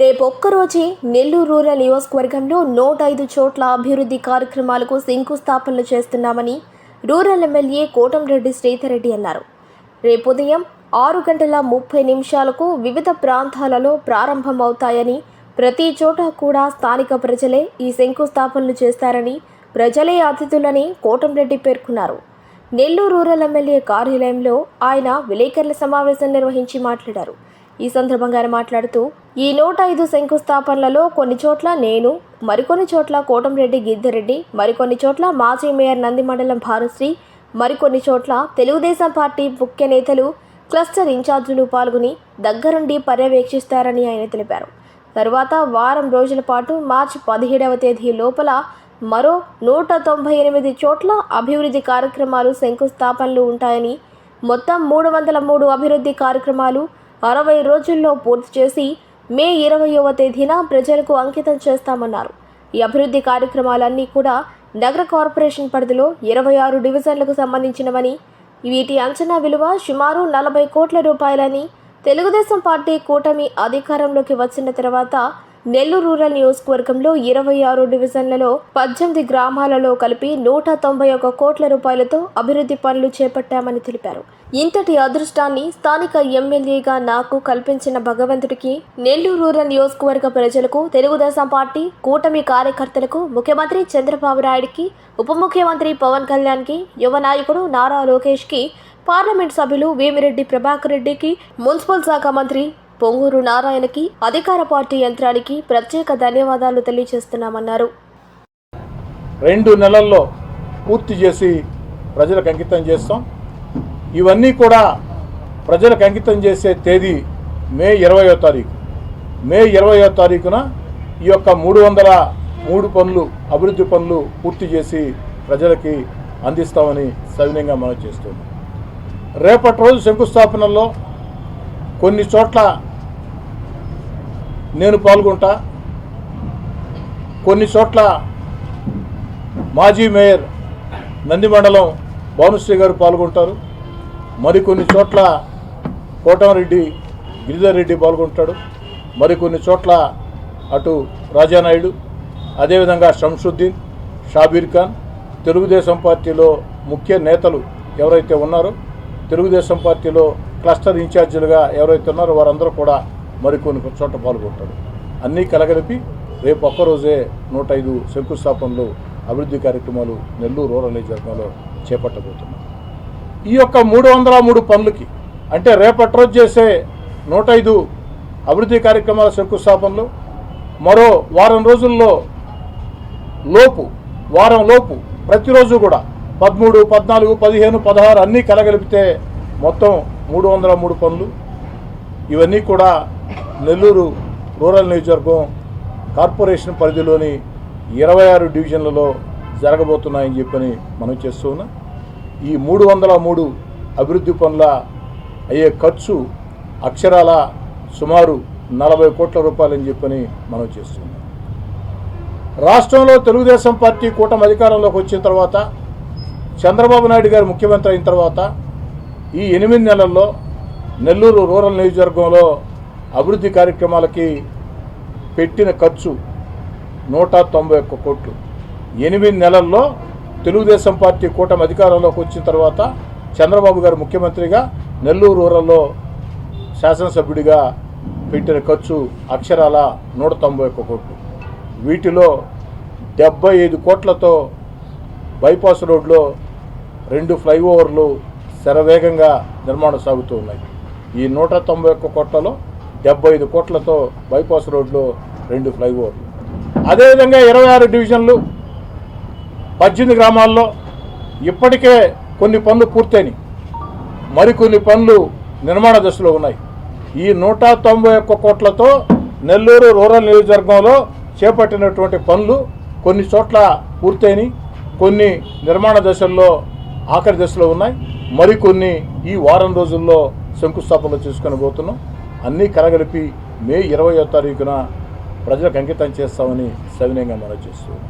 రేపొక్కరోజే Nellore rural నియోజకవర్గంలో నూట ఐదు చోట్ల అభివృద్ధి కార్యక్రమాలకు శంకుస్థాపనలు చేస్తున్నామని రూరల్ ఎమ్మెల్యే కోటంరెడ్డి శ్రీధరెడ్డి అన్నారు. రేపు ఉదయం ఆరు గంటల ముప్పై నిమిషాలకు వివిధ ప్రాంతాలలో ప్రారంభమవుతాయని ప్రతి చోట కూడా స్థానిక ప్రజలే ఈ శంకుస్థాపనలు చేస్తారని ప్రజలే అతిథులని కోటంరెడ్డి పేర్కొన్నారు. నెల్లూరు రూరల్ ఎమ్మెల్యే కార్యాలయంలో ఆయన విలేకరుల సమావేశం నిర్వహించి మాట్లాడారు. ఈ సందర్భంగా ఆయన మాట్లాడుతూ ఈ నూట ఐదు శంకుస్థాపనలలో కొన్ని చోట్ల నేను మరికొన్ని చోట్ల కోటంరెడ్డి గిద్దరెడ్డి మరికొన్ని చోట్ల మాజీ మేయర్ నంది మండలం భానుశ్రీ మరికొన్ని చోట్ల తెలుగుదేశం పార్టీ ముఖ్య నేతలు క్లస్టర్ ఇన్ఛార్జీలు పాల్గొని దగ్గరుండి పర్యవేక్షిస్తారని ఆయన తెలిపారు. తరువాత వారం రోజుల పాటు మార్చి పదిహేడవ తేదీ లోపల మరో నూట తొంభై ఎనిమిది చోట్ల అభివృద్ధి కార్యక్రమాలు శంకుస్థాపనలు ఉంటాయని మొత్తం మూడు వందల మూడు అభివృద్ధి కార్యక్రమాలు అరవై రోజుల్లో పూర్తి చేసి మే ఇరవయవ తేదీన ప్రజలకు అంకితం చేస్తామన్నారు. ఈ అభివృద్ధి కార్యక్రమాలన్నీ కూడా నగర కార్పొరేషన్ పరిధిలో ఇరవై ఆరు డివిజన్లకు సంబంధించినవని వీటి అంచనా విలువ సుమారు నలభై కోట్ల రూపాయలని తెలుగుదేశం పార్టీ కూటమి అధికారంలోకి వచ్చిన తర్వాత నెల్లూరు రూరల్ నియోజకవర్గంలో ఇరవై ఆరు డివిజన్లలో పద్దెనిమిది గ్రామాలలో కలిపి నూట తొంభై ఒక కోట్ల రూపాయలతో అభివృద్ధి పనులు చేపట్టామని తెలిపారు. ఇంతటి అదృష్టాన్ని స్థానిక ఎమ్మెల్యేగా నాకు కల్పించిన భగవంతుడికి నెల్లూరు రూరల్ నియోజకవర్గ ప్రజలకు తెలుగుదేశం పార్టీ కూటమి కార్యకర్తలకు ముఖ్యమంత్రి చంద్రబాబు నాయుడికి ఉప ముఖ్యమంత్రి పవన్ కళ్యాణ్కి యువ నాయకుడు నారా లోకేష్కి పార్లమెంట్ సభ్యులు వేమిరెడ్డి ప్రభాకర్ రెడ్డికి మున్సిపల్ శాఖ మంత్రి పొంగూరు నారాయణకి అధికార పార్టీ యంత్రానికి ప్రత్యేక ధన్యవాదాలు తెలియజేస్తున్నామన్నారు. రెండు నెలల్లో పూర్తి చేసి ప్రజలకు అంకితం చేస్తాం. ఇవన్నీ కూడా ప్రజలకు అంకితం చేసే తేదీ మే ఇరవయో తారీఖు. మే ఇరవయో తారీఖున ఈ యొక్క మూడు వందల మూడు పనులు అభివృద్ధి పనులు పూర్తి చేసి ప్రజలకి అందిస్తామని సవినయంగా మనం చేస్తున్నాం. రేపటి రోజు శంకుస్థాపనలో కొన్ని చోట్ల నేను పాల్గొంటా. కొన్ని చోట్ల మాజీ మేయర్ నందిమండలం భానుశ్రీ గారు పాల్గొంటారు. మరికొన్ని చోట్ల కోటమరెడ్డి గిరిధర్ రెడ్డి పాల్గొంటాడు. మరికొన్ని చోట్ల అటు రాజానాయుడు అదేవిధంగా షంషుద్దీన్ షాబీర్ ఖాన్ తెలుగుదేశం పార్టీలో ముఖ్య నేతలు ఎవరైతే ఉన్నారో తెలుగుదేశం పార్టీలో క్లస్టర్ ఇన్ఛార్జీలుగా ఎవరైతే ఉన్నారో వారందరూ కూడా మరికొన్ని చోట్ల పాల్గొంటారు అన్నీ కలగలిపి రేపు ఒక్కరోజే నూట ఐదు శంకుస్థాపనలు అభివృద్ధి కార్యక్రమాలు నెల్లూరు రూరల్ నియోజకవర్గంలో చేపట్టబోతున్నాం. ఈ యొక్క మూడు వందల మూడు పనులకి అంటే రేపటి రోజు చేసే నూట ఐదు అభివృద్ధి కార్యక్రమాల శంకుస్థాపనలు మరో వారం రోజుల్లో లోపు వారం లోపు ప్రతిరోజు కూడా పదమూడు పద్నాలుగు పదిహేను పదహారు అన్నీ కలగలిపితే మొత్తం మూడు వందల మూడు పనులు. ఇవన్నీ కూడా నెల్లూరు రూరల్ నియోజకవర్గం కార్పొరేషన్ పరిధిలోని ఇరవై ఆరు డివిజన్లలో జరగబోతున్నాయని చెప్పని మనం చేస్తూ ఉన్నాం. ఈ మూడు వందల మూడు అభివృద్ధి పనుల అయ్యే ఖర్చు అక్షరాల సుమారు నలభై కోట్ల రూపాయలని చెప్పని మనం చేస్తున్నాం రాష్ట్రంలో తెలుగుదేశం పార్టీ కూటమి అధికారంలోకి వచ్చిన తర్వాత చంద్రబాబు నాయుడు గారు ముఖ్యమంత్రి అయిన తర్వాత ఈ ఎనిమిది నెలల్లో నెల్లూరు రూరల్ నియోజకవర్గంలో అభివృద్ధి కార్యక్రమాలకి పెట్టిన ఖర్చు నూట తొంభై ఒక్క కోట్లు. ఎనిమిది నెలల్లో తెలుగుదేశం పార్టీ కూటమి అధికారంలోకి వచ్చిన తర్వాత చంద్రబాబు గారు ముఖ్యమంత్రిగా నెల్లూరు రూరల్లో శాసనసభ్యుడిగా పెట్టిన ఖర్చు అక్షరాల నూట తొంభై ఒక్క కోట్లు. వీటిలో డెబ్బై ఐదు కోట్లతో బైపాస్ రోడ్లో రెండు ఫ్లైఓవర్లు శరవేగంగా నిర్మాణం సాగుతూ ఉన్నాయి. ఈ నూట తొంభై ఒక్క కోట్లలో డెబ్బై ఐదు కోట్లతో బైపాస్ రోడ్లో రెండు ఫ్లైఓవర్లు. అదేవిధంగా ఇరవై ఆరు డివిజన్లు పద్దెనిమిది గ్రామాల్లో ఇప్పటికే కొన్ని పనులు పూర్తయినాయి. మరికొన్ని పనులు నిర్మాణ దశలో ఉన్నాయి. ఈ నూట తొంభై ఒక్క కోట్లతో నెల్లూరు రూరల్ నియోజకవర్గంలో చేపట్టినటువంటి పనులు కొన్ని చోట్ల పూర్తయినాయి. కొన్ని నిర్మాణ దశల్లో ఆఖరి దశలో ఉన్నాయి. మరికొన్ని ఈ వారం రోజుల్లో శంకుస్థాపనలు చేసుకొని పోతున్నాం. అన్నీ కలగలిపి మే ఇరవయో తారీఖున ప్రజలకు అంకితం చేస్తామని సవినయంగా మనం చేస్తున్నాం